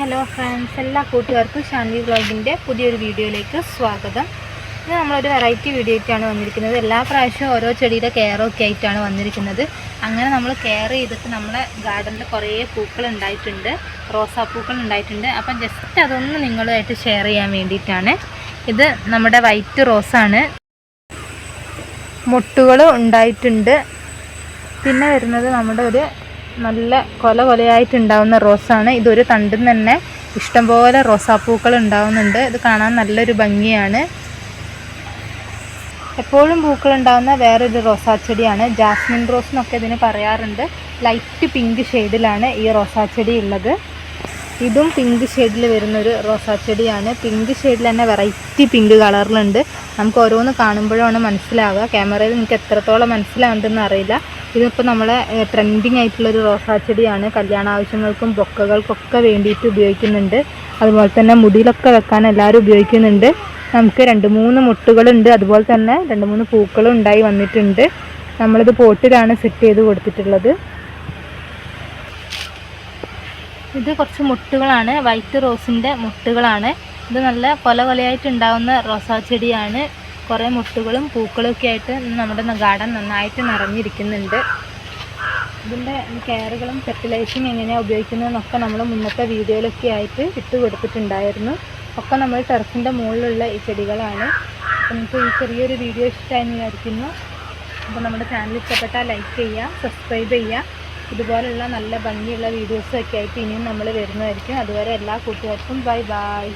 Hello friends എല്ലാ കൂട്ടുകാർക്കും ഷാൻവി വ്ളോഗിന്റെ പുതിയൊരു വീഡിയോയിലേക്ക് സ്വാഗതം. ഇത് നമ്മളൊരു വെറൈറ്റി വീഡിയോ ആയിട്ടാണ് വന്നിരിക്കുന്നത്. എല്ലാ പ്രാവശ്യവും ഓരോ ചെടിയുടെ കെയറൊക്കെ ആയിട്ടാണ് വന്നിരിക്കുന്നത്. അങ്ങനെ നമ്മൾ കെയർ ചെയ്തിട്ട് നമ്മുടെ ഗാർഡനിൽ കുറേ പൂക്കൾ ഉണ്ടായിട്ടുണ്ട്. റോസാപ്പൂക്കൾ ഉണ്ടായിട്ടുണ്ട്. അപ്പം ജസ്റ്റ് അതൊന്ന് നിങ്ങളുമായിട്ട് ഷെയർ ചെയ്യാൻ വേണ്ടിയിട്ടാണ്. ഇത് നമ്മുടെ വൈറ്റ് റോസാണ് മുട്ടുകൾ ഉണ്ടായിട്ടുണ്ട്. പിന്നെ വരുന്നത് നമ്മുടെ ഒരു നല്ല കൊല കൊലയായിട്ടുണ്ടാവുന്ന റോസാണ്. ഇതൊരു തണ്ടിൽ തന്നെ ഇഷ്ടംപോലെ റോസാപ്പൂക്കൾ ഉണ്ടാവുന്നുണ്ട്. ഇത് കാണാൻ നല്ലൊരു ഭംഗിയാണ്. എപ്പോഴും പൂക്കൾ ഉണ്ടാകുന്ന വേറൊരു റോസാച്ചെടിയാണ്. ജാസ്മിൻ റോസ് എന്നൊക്കെ ഇതിന് പറയാറുണ്ട്. ലൈറ്റ് പിങ്ക് ഷെയ്ഡിലാണ് ഈ റോസാച്ചെടി ഉള്ളത്. ഇതും പിങ്ക് ഷെയ്ഡിൽ വരുന്നൊരു റോസാച്ചെടിയാണ് പിങ്ക് ഷെയ്ഡിൽ തന്നെ വെറൈറ്റി പിങ്ക് കളറിലുണ്ട് നമുക്ക് ഓരോന്ന് കാണുമ്പോഴാണ് മനസ്സിലാവുക. ക്യാമറയിൽ നിങ്ങൾക്ക് എത്രത്തോളം മനസ്സിലാവുന്നുണ്ടെന്ന് അറിയില്ല. ഇതിപ്പോൾ നമ്മളെ ട്രെൻഡിങ് ആയിട്ടുള്ളൊരു റോസാ ചെടിയാണ്. കല്യാണ ആവശ്യങ്ങൾക്കും ബൊക്കകൾക്കൊക്കെ വേണ്ടിയിട്ട് ഉപയോഗിക്കുന്നുണ്ട്. അതുപോലെ തന്നെ മുടിയിലൊക്കെ വെക്കാൻ എല്ലാവരും ഉപയോഗിക്കുന്നുണ്ട്. നമുക്ക് രണ്ട് മൂന്ന് മുട്ടുകളുണ്ട്. അതുപോലെ തന്നെ രണ്ട് മൂന്ന് പൂക്കളും ഉണ്ടായി വന്നിട്ടുണ്ട്. നമ്മളിത് പോട്ടിലാണ് സെറ്റ് ചെയ്ത് കൊടുത്തിട്ടുള്ളത്. ഇത് കുറച്ച് മുട്ടുകളാണ്. വൈറ്റ് റോസിന്റെ മുട്ടുകളാണ്. ഇത് നല്ല കൊല കൊലയായിട്ട് ഉണ്ടാകുന്ന റോസാ ചെടിയാണ്. കുറേ മുട്ടുകളും പൂക്കളും ഒക്കെ ആയിട്ട് നമ്മുടെ ഗാർഡൻ നന്നായിട്ട് നിറഞ്ഞിരിക്കുന്നുണ്ട്. ഇതിന്റെ കെയറുകളും ഫെർട്ടിലൈസിങ് എങ്ങനെയാണ് ഉപയോഗിക്കുന്നതെന്നൊക്കെ നമ്മൾ മുന്നത്തെ വീഡിയോയിലൊക്കെ ആയിട്ട് ഇട്ട് കൊടുത്തിട്ടുണ്ടായിരുന്നു. ഒക്കെ നമ്മൾ ടെറസിന്റെ മുകളിലുള്ള ഈ ചെടികളാണ്. നിങ്ങൾക്ക് ഈ ചെറിയൊരു വീഡിയോ ഇഷ്ടമായി വിചാരിക്കുന്നു. അപ്പോൾ നമ്മുടെ ചാനൽ ഇഷ്ടപ്പെട്ടാൽ ലൈക്ക് ചെയ്യുക സബ്സ്ക്രൈബ് ചെയ്യുക ഇതുപോലുള്ള നല്ല ഭംഗിയുള്ള വീഡിയോസൊക്കെ ആയിട്ട് ഇനിയും നമ്മൾ വരുന്നതായിരിക്കും. അതുവരെ എല്ലാ കൂട്ടുകാർക്കും ബൈ ബൈ